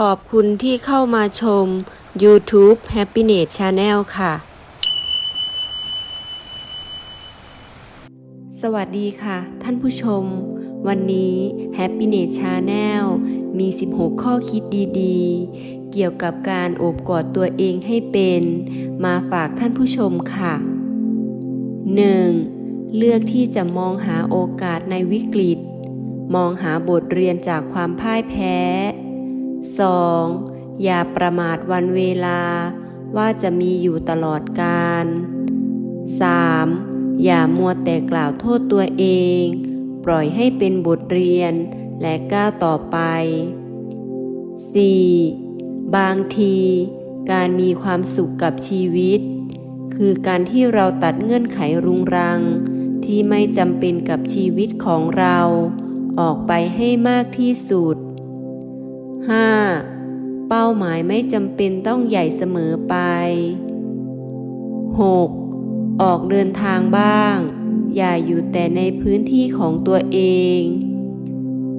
ขอบคุณที่เข้ามาชม YouTube Happiness Channel ค่ะ สวัสดีค่ะ ท่านผู้ชม วันนี้ Happiness Channel มี 16 ข้อคิดดีๆ เกี่ยวกับการโอบกอดตัวเองให้เป็น มาฝากท่านผู้ชมค่ะ 1. เลือกที่จะมองหาโอกาสในวิกฤต มองหาบทเรียนจากความพ่ายแพ้ 2. อย่าประมาทวันเวลาว่าจะมีอยู่ตลอดกาล 3. อย่ามัวแต่กล่าวโทษตัวเอง ปล่อยให้เป็นบทเรียนและก้าวต่อไป 4. บางที การมีความสุขกับชีวิต คือการที่เราตัดเงื่อนไขรุงรัง ที่ไม่จำเป็นกับชีวิตของเรา ออกไปให้มากที่สุด 5. เป้าหมายไม่จำเป็นต้องใหญ่เสมอไป 6. ออกเดินทางบ้าง อย่าอยู่แต่ในพื้นที่ของตัวเอง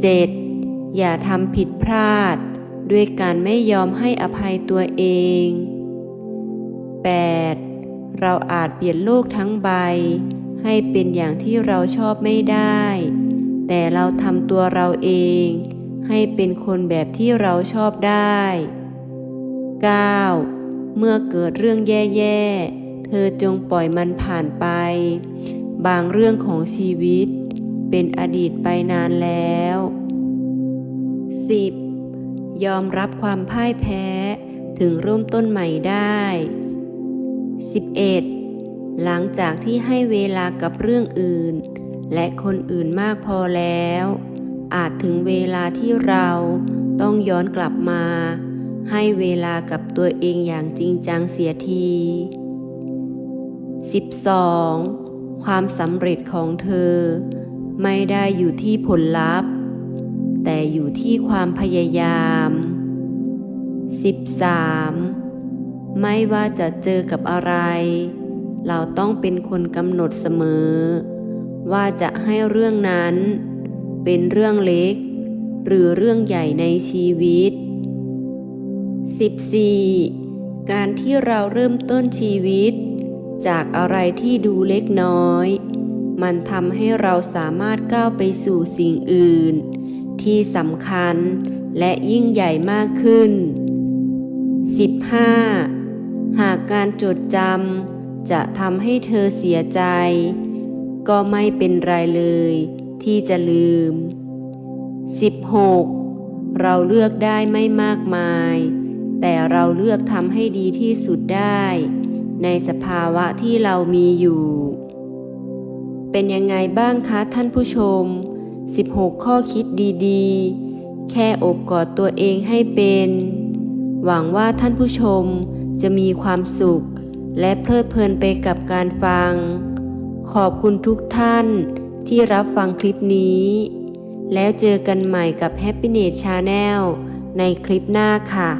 7. อย่าทำผิดพลาด ด้วยการไม่ยอมให้อภัยตัวเอง 8. เราอาจเปลี่ยนโลกทั้งใบ ให้เป็นอย่างที่เราชอบไม่ได้ แต่เราทำตัวเราเอง ให้เป็นคนแบบที่เราชอบได้ 9. เมื่อเกิดเรื่องแย่ๆ เธอจงปล่อยมันผ่านไป บางเรื่องของชีวิต เป็นอดีตไปนานแล้ว 10. ยอมรับความพ่ายแพ้ ถึงเริ่มต้นใหม่ได้ 11. หลังจากที่ให้เวลากับเรื่องอื่น และคนอื่นมากพอแล้ว อาจถึงเวลาที่เราต้องย้อนกลับมา ให้เวลากับตัวเองอย่างจริงจังเสียที 12. ความสำเร็จของเธอ ไม่ได้อยู่ที่ผลลัพธ์ แต่อยู่ที่ความพยายาม 13. ไม่ว่าจะเจอกับอะไร เราต้องเป็นคนกำหนดเสมอ ว่าจะให้เรื่องนั้น เป็นเรื่องเล็ก หรือเรื่องใหญ่ในชีวิต 14. การที่เราเริ่มต้นชีวิต จากอะไรที่ดูเล็กน้อย มันทำให้เราสามารถก้าวไปสู่สิ่งอื่น ที่สำคัญและยิ่งใหญ่มากขึ้น 15. หากการจดจำจะทำให้เธอเสียใจ ก็ไม่เป็นไรเลย ที่จะลืม 16. เราเลือกได้ไม่มากมาย แต่เราเลือกทำให้ดีที่สุดได้ ในสภาวะที่เรามีอยู่ เป็นยังไงบ้างคะท่านผู้ชม 16 ข้อคิดดีๆ แค่อบกอดตัวเองให้เป็น หวังว่าท่านผู้ชมจะมีความสุข และเพลิดเพลินไปกับการฟัง ขอบคุณทุกท่าน ที่รับฟังคลิปนี้ แล้วเจอกันใหม่กับ Happiness Channel ในคลิปหน้าค่ะ